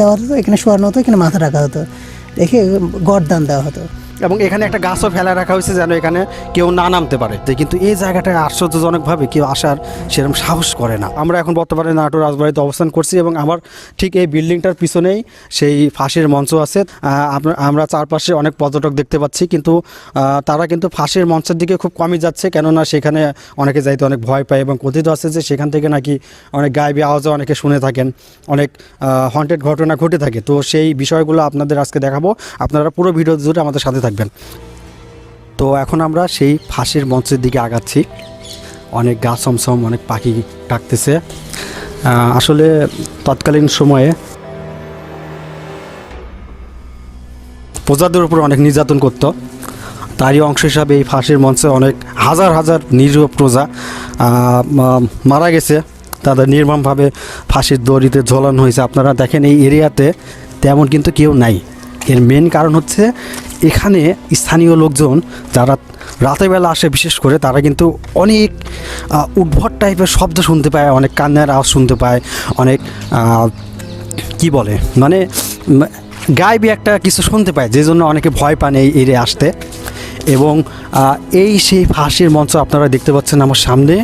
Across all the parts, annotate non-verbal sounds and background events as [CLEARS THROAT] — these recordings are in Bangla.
দেওয়া হতো এখানে শোয়ানো হতো এখানে মাথা রাখা হতো। রেখে গরদান দেওয়া হতো। এবং এখানে একটা গাছও ফেলা রাখা হয়েছে যেন এখানে কেউ না নামতে পারে। কিন্তু এই জায়গাটায় আশ্চর্যজনকভাবে কেউ আসার সেরকম সাহস করে না। আমরা এখন বর্তমানে নাটোর রাজবাড়িতে অবস্থান করছি এবং আমার ঠিক এই বিল্ডিংটার পিছনেই সেই ফাঁসির মঞ্চ আছে। আমরা- চারপাশে অনেক পর্যটক দেখতে পাচ্ছি কিন্তু তারা কিন্তু ফাঁসির মঞ্চের দিকে খুব কমই যাচ্ছে কেননা সেখানে অনেকে যাইতে অনেক ভয় পায় এবং কথিত আছে যে সেখান থেকে নাকি অনেক গায়েবী আওয়াজও অনেকে শুনে থাকেন, অনেক হন্টেড ঘটনা ঘটে থাকে। তো সেই বিষয়গুলো আপনাদের আজকে দেখাবো। আপনারা পুরো ভিডিও জুড়ে আমাদের সাথে থাকবেন। তো এখন আমরা সেই ফাঁসির মঞ্চের দিকে আগাচ্ছি। অনেক গাছ সমসম অনেক পাখি ডাকতেছে। আসলে তৎকালীন সময়ে প্রজাদের উপর অনেক নির্যাতন করতো। তারই অংশ হিসাবে এই ফাঁসির মঞ্চে অনেক হাজার হাজার নিরীহ প্রজা মারা গেছে। তাদের নির্মমভাবে ফাঁসির দড়িতে ঝোলানো হয়েছে। আপনারা দেখেন এই এরিয়াতে তেমন কিন্তু কেউ নাই। এর মেন কারণ হচ্ছে এখানে স্থানীয় লোকজন যারা রাতের বেলা আসে, বিশেষ করে তারা কিন্তু অনেক উদ্ভট টাইপের শব্দ শুনতে পায়, অনেক কান্নার আওয়াজ শুনতে পায়, অনেক কি বলে মানে গায়েবী একটা কিছু শুনতে পায়, যে জন্য অনেকে ভয় পান এই এরিয়া আসতে। এবং এই সেই ফাঁসির মঞ্চ আপনারা দেখতে পাচ্ছেন আমার সামনে।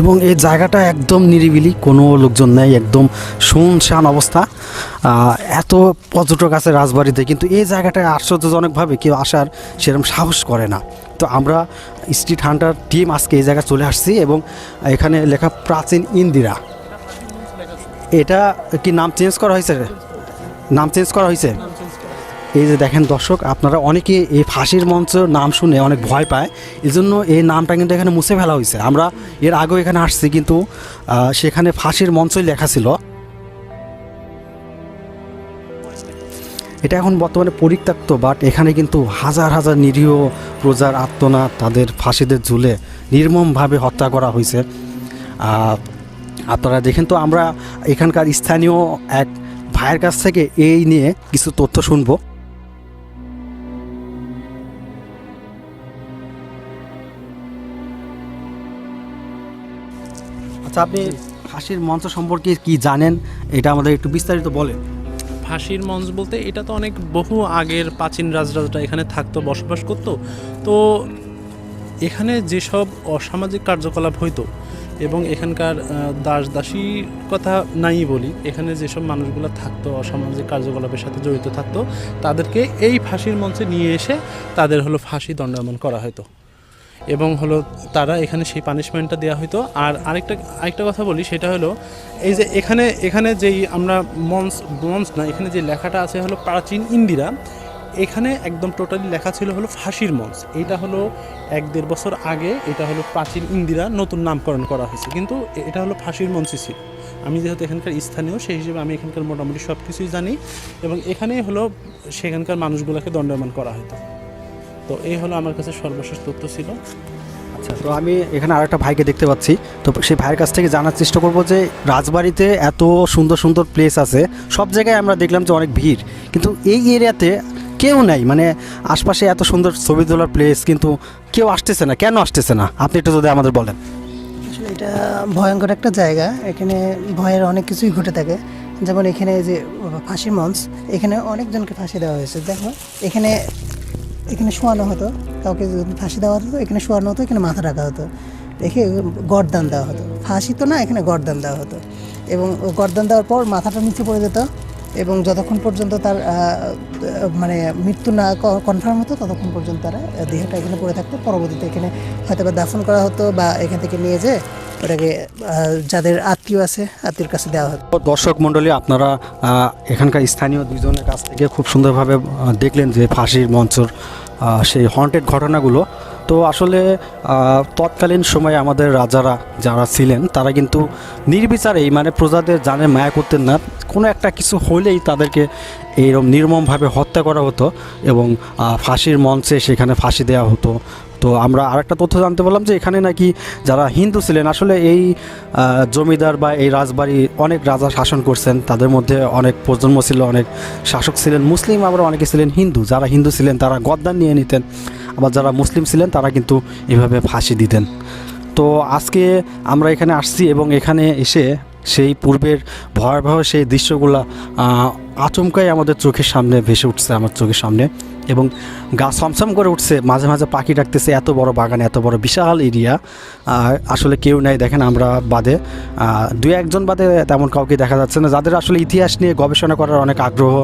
এবং এই জায়গাটা একদম নিরিবিলি, কোনো লোকজন নেই, একদম শুনশান অবস্থা। এত পর্যটক আছে রাজবাড়িতে, কিন্তু এই জায়গাটায় আশ্চর্যজনকভাবে কেউ আসার সেরকম সাহস করে না। তো আমরা স্ট্রিট হান্টার টিম আজকে এই জায়গায় চলে আসছি এবং এখানে লেখা প্রাচীন ইন্দিরা। এটা কি নাম চেঞ্জ করা হয়েছে? নাম চেঞ্জ করা হয়েছে? এই যে দেখেন দর্শক, আপনারা অনেকে এই ফাঁসির মঞ্চ নাম শুনে অনেক ভয় পায়। এই জন্য এই নামটা কিন্তু এখানে মুছে ফেলা হয়েছে। আমরা এর আগেও এখানে আসছি, কিন্তু সেখানে ফাঁসির মঞ্চই লেখা ছিল। এটা এখন বর্তমানে পরিত্যক্ত বাট এখানে কিন্তু হাজার হাজার নিরীহ প্রজার আত্মনাথ তাদের ফাঁসিদের ঝুলে নির্মমভাবে হত্যা করা হয়েছে। আপনারা দেখেন তো, আমরা এখানকার স্থানীয় এক ভাইয়ের কাছ থেকে এই নিয়ে কিছু তথ্য শুনব। আচ্ছা আপনি ফাঁসির মঞ্চ সম্পর্কে কি জানেন? এটা আমাদের একটু বিস্তারিত বলেন। ফাঁসির মঞ্চ বলতে এটা তো অনেক বহু আগের প্রাচীন রাজরাজরা এখানে থাকতো, বসবাস করতো। তো এখানে যেসব অসামাজিক কার্যকলাপ হইতো এবং এখানকার দাস দাসীর কথা নাই বলি, এখানে যেসব মানুষগুলো থাকতো, অসামাজিক কার্যকলাপের সাথে জড়িত থাকতো, তাদেরকে এই ফাঁসির মঞ্চে নিয়ে এসে তাদের হলো ফাঁসি দণ্ডায়মন করা হতো এবং হলো তারা এখানে সেই পানিশমেন্টটা দেওয়া হতো আর আরেকটা আরেকটা কথা বলি, সেটা হলো এই যে এখানে এখানে যেই আমরা মঞ্চ মঞ্চ না, এখানে যে লেখাটা আছে হলো প্রাচীন ইন্দিরা, এখানে একদম টোটালি লেখা ছিল হলো ফাঁসির মঞ্চ। এটা হলো এক দেড় বছর আগে এটা হলো প্রাচীন ইন্দিরা নতুন নামকরণ করা হয়েছে। কিন্তু এটা হলো ফাঁসির মঞ্চই ছিল। আমি যেহেতু এখানকার স্থানীয়, সেই হিসেবে আমি এখানকার মোটামুটি সব কিছুই জানি। এবং এখানেই হলো সেখানকার মানুষগুলোকে দণ্ডমান করা হতো তো এই হলো আমার কাছে সর্বশেষ তথ্য ছিল। আচ্ছা তো আমি এখানে আর একটা ভাইকে দেখতে পাচ্ছি। তো সেই ভাইয়ের কাছ থেকে জানার চেষ্টা করব যে রাজবাড়িতে এত সুন্দর সুন্দর প্লেস আছে সব জায়গায় আমরা দেখলাম যে অনেক ভিড়। কিন্তু এই এরিয়াতে কেউ নাই মানে আশপাশে এত সুন্দর ছবি তোলার প্লেস কিন্তু কেউ আসতেছে না। কেন আসতেছে না? আপনি একটু যদি আমাদের বলেন। আসলে এটা ভয়ঙ্কর একটা জায়গা। এখানে ভয়ের অনেক কিছুই ঘটে থাকে। যেমন এখানে যে ফাঁসির মঞ্চ এখানে অনেকজনকে ফাঁসি দেওয়া হয়েছে। দেখো এখানে এখানে শোয়ানো হতো, কাউকে ফাঁসি দেওয়া হতো, এখানে শোয়ানো হতো, এখানে মাথা রাখা হতো। রেখে গরদান দেওয়া হতো। ফাঁসি তো না, এখানে গরদান দেওয়া হতো। এবং গরদান দেওয়ার পর মাথাটা নিচে পড়ে যেত এবং যতক্ষণ পর্যন্ত তার মানে মৃত্যু না কনফার্ম হতো, ততক্ষণ পর্যন্ত তারা দেহটা এখানে পড়ে থাকতো। পরবর্তীতে এখানে হয়তো বা দাফন করা হতো বা এখান থেকে নিয়ে যেয়ে ওটাকে যাদের আত্মীয় আছে, আত্মীয়র কাছে দেওয়া হতো। দর্শক মণ্ডলী, আপনারা এখানকার স্থানীয় দুজনের কাছ থেকে খুব সুন্দরভাবে দেখলেন যে ফাঁসির মঞ্চর সেই হন্টেড ঘটনাগুলো। তো আসলে তৎকালীন সময়ে আমাদের রাজারা যারা ছিলেন, তারা কিন্তু নির্বিচারেই মানে প্রজাদের জানে মায়া করতেন না। কোনো একটা কিছু হলেই তাদেরকে এইরকম নির্মমভাবে হত্যা করা হতো এবং ফাঁসির মঞ্চে সেখানে ফাঁসি দেওয়া হতো। তো আমরা আরেকটা তথ্য জানতে পারলাম যে এখানে নাকি যারা হিন্দু ছিলেন, আসলে এই জমিদার বা এই রাজবাড়ি অনেক রাজা শাসন করছেন, তাদের মধ্যে অনেক প্রজন্ম ছিল, অনেক শাসক ছিলেন, মুসলিম আবার অনেকে ছিলেন হিন্দু। যারা হিন্দু ছিলেন, তারা গদ্দান নিয়ে নিতেন, আবার যারা মুসলিম ছিলেন, তারা কিন্তু এভাবে ফাঁসি দিতেন। তো আজকে আমরা এখানে আসছি এবং এখানে এসে সেই পূর্বের ভয়াবহ সেই দৃশ্যগুলো আচমকাই আমাদের চোখের সামনে ভেসে উঠছে, আমার চোখের সামনে। এবং গা ছমছম করে উঠছে, মাঝে মাঝে পাখি ডাকতেছে, এত বড় বাগান, এত বড় বিশাল এরিয়া। আসলে কেউ নাই, দেখেন আমরা বাদে। দু একজন বাদে তেমন কাউকে দেখা যাচ্ছে না, যাদের আসলে ইতিহাস নিয়ে গবেষণা করার অনেক আগ্রহ,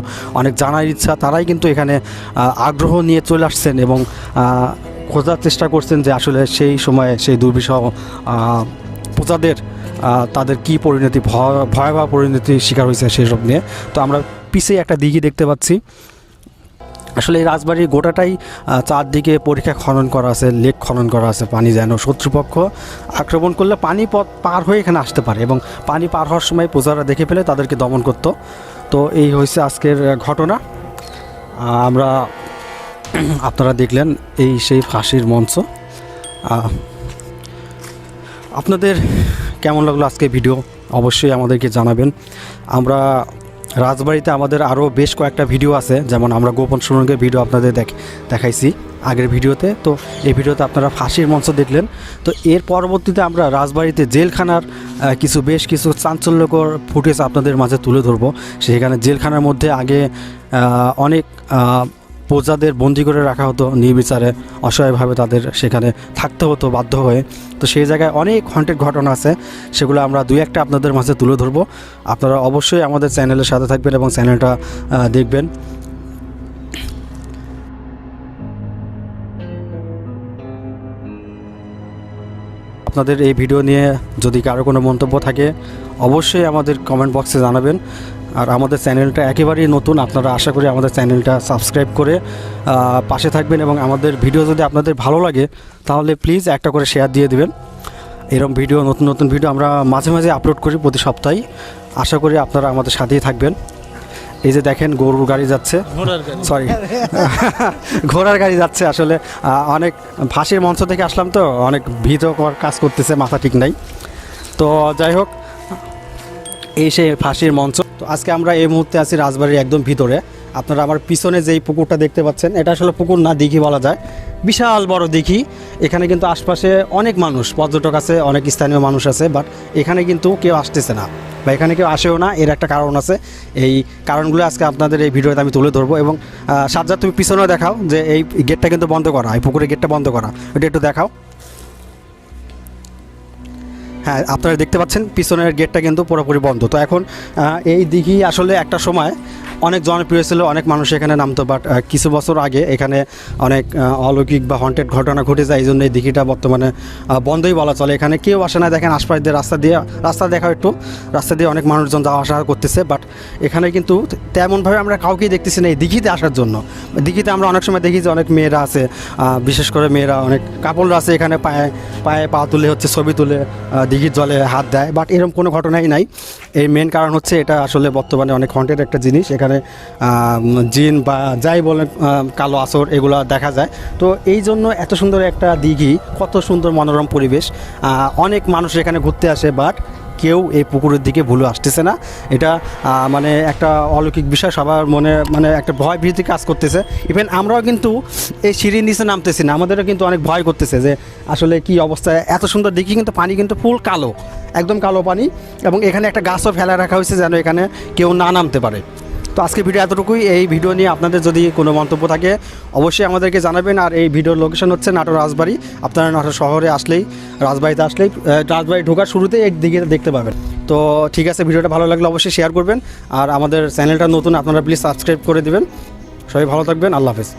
অনেক জানার ইচ্ছা, তারাই কিন্তু এখানে আগ্রহ নিয়ে চলে আসছেন এবং খোঁজার চেষ্টা করছেন যে আসলে সেই সময়ে সেই দুর্বিষহ প্রজাদের তাদের কি পরিণতি, ভয়- ভয়াবহ পরিণতি শিকার হয়েছে সেসব নিয়ে। তো আমরা পিছিয়ে একটা দিঘি দেখতে পাচ্ছি। আসলে এই রাজবাড়ির গোটাটাই চারদিকে পরীক্ষা খনন করা আছে, লেক খনন করা আছে, পানি যেন শত্রুপক্ষ আক্রমণ করলে পানি পথ পার হয়ে এখানে আসতে পারে এবং পানি পার হওয়ার সময় প্রজারা দেখে ফেলে তাদেরকে দমন করতো। তো এই হয়েছে আজকের ঘটনা। আমরা [CLEARS THROAT] আপনারা দেখলেন এই সেই ফাঁসির মঞ্চ। আপনাদের কেমন লাগল আজকে ভিডিও? অবশ্যই আমাদেরকে জানাবেন। আমরা রাজবাড়িতে আমাদের আরও বেশ কয়েকটা ভিডিও আছে, যেমন আমরা গোপন সুরঙ্গের ভিডিও আপনাদের দেখ, দেখাইছি আগের ভিডিওতে। তো এই ভিডিওতে আপনারা ফাঁসির মঞ্চ দেখলেন। তো এর পরবর্তীতে আমরা রাজবাড়িতে জেলখানার কিছু বেশ কিছু চাঞ্চল্যকর ফুটেজ আপনাদের মাঝে তুলে ধরবো। সেখানে জেলখানার মধ্যে আগে অনেক প্রজাদের বন্দি করে রাখা হতো, নির্বিচারে অসহায়ভাবে তাদের সেখানে থাকতে হতো, বাধ্য হয়ে। তো সেই জায়গায় অনেক হন্টেড ঘটনা আছে, সেগুলো আমরা দুই একটা আপনাদের মাঝে তুলে ধরবো। আপনারা অবশ্যই আমাদের চ্যানেলের সাথে থাকবেন এবং চ্যানেলটা দেখবেন। আপনাদের এই ভিডিও নিয়ে যদি কারও কোনো মন্তব্য থাকে, অবশ্যই আমাদের কমেন্ট বক্সে জানাবেন। আর আমাদের চ্যানেলটা একেবারেই নতুন আপনারা আশা করি আমাদের চ্যানেলটা সাবস্ক্রাইব করে পাশে থাকবেন এবং আমাদের ভিডিও যদি আপনাদের ভালো লাগে তাহলে প্লিজ একটা করে শেয়ার দিয়ে দিবেন। এরকম ভিডিও নতুন নতুন ভিডিও আমরা মাঝে মাঝে আপলোড করি প্রতি সপ্তাহে। আশা করি আপনারা আমাদের সাথেই থাকবেন। এই যে দেখেন গরুর গাড়ি যাচ্ছে। সরি [LAUGHS] ঘোড়ার গাড়ি যাচ্ছে আসলে। অনেক ফাঁসির মঞ্চ থেকে আসলাম তো অনেক ভীতকর কাজ করতেছে মাথা ঠিক নাই। তো যাই হোক এই সেই ফাঁসির মঞ্চ। তো আজকে আমরা এই মুহূর্তে আছি রাজবাড়ির একদম ভিতরে। আপনারা আমার পিছনে যেই পুকুরটা দেখতে পাচ্ছেন, এটা আসলে পুকুর না, দিঘি বলা যায়। বিশাল বড় দিঘি। এখানে কিন্তু আশপাশে অনেক মানুষ, পর্যটক আছে, অনেক স্থানীয় মানুষ আছে বাট এখানে কিন্তু কেউ আসতেছে না বা এখানে কেউ আসেও না, এর একটা কারণ আছে। এই কারণগুলো আজকে আপনাদের এই ভিডিওতে আমি তুলে ধরবো এবং সাজ্জাদ, তুমি পিছনেও দেখাও যে এই গেটটা কিন্তু বন্ধ করা, এই পুকুরের গেটটা বন্ধ করা। এটা একটু দেখাও। হ্যাঁ আপনারা দেখতে পাচ্ছেন, পিছনের গেটটা কিন্তু পুরোপুরি বন্ধ। তো এখন এই দিঘি আসলে একটা সময় অনেক জনপ্রিয় ছিল, অনেক মানুষ এখানে নামতো বাট কিছু বছর আগে এখানে অনেক অলৌকিক বা হন্টেড ঘটনা ঘটে যায় এই জন্য এই দিঘিটা বর্তমানে বন্ধই বলা চলে। এখানে কেউ আসে না, দেখেন আশপাশ দিয়ে রাস্তা দিয়ে, রাস্তা দেখা একটু, রাস্তা দিয়ে অনেক মানুষজন যাওয়া আসা করতেছে বাট এখানে কিন্তু তেমনভাবে আমরা কাউকেই দেখতেছি না, এই দিঘিতে আসার জন্য। দিঘিতে আমরা অনেক সময় দেখি যে অনেক মেয়েরা আছে বিশেষ করে মেয়েরা, অনেক কাপড়রা আছে এখানে পায়ে পায়ে পা তুলে হচ্ছে, ছবি তুলে দিঘির জলে হাত দেয় বাট এরকম কোনো ঘটনাই নাই। এর মেন কারণ হচ্ছে এটা আসলে বর্তমানে অনেক হন্টেড একটা জিনিস। এখানে জিন বা যাই বলেন কালো আসর এগুলো দেখা যায়। তো এই জন্য এত সুন্দর একটা দিঘি, কত সুন্দর মনোরম পরিবেশ। অনেক মানুষ এখানে ঘুরতে আসে বাট কেউ এই পুকুরের দিকে ভুলে আসতেছে না। এটা মানে একটা অলৌকিক বিষয়, সবার মনে মানে একটা ভয় ভীতি কাজ করতেছে। ইভেন আমরাও কিন্তু এই সিঁড়ির নিচে নামতেছি না, আমাদেরও কিন্তু অনেক ভয় করতেছে যে আসলে কি অবস্থায় এত সুন্দর দেখি কিন্তু পানি কিন্তু ফুল কালো, একদম কালো পানি এবং এখানে একটা গাছও ফেলা রাখা হয়েছে যেন এখানে কেউ না নামতে পারে। তো আজকে ভিডিও এতটুকুই। এই ভিডিও নিয়ে আপনাদের যদি কোনো মন্তব্য থাকে, অবশ্যই আমাদেরকে জানাবেন। আর এই ভিডিওর লোকেশন হচ্ছে নাটোর রাজবাড়ি। আপনারা নাটোর শহরে আসলেই, রাজবাড়িতে আসলেই রাজবাড়ি ঢোকার শুরুতেই এক দিকে দেখতে পাবেন। তো ঠিক আছে, ভিডিওটা ভালো লাগলে অবশ্যই শেয়ার করবেন। আর আমাদের চ্যানেলটা নতুন, আপনারা প্লিজ সাবস্ক্রাইব করে দেবেন। সবাই ভালো থাকবেন। আল্লাহ হাফেজ।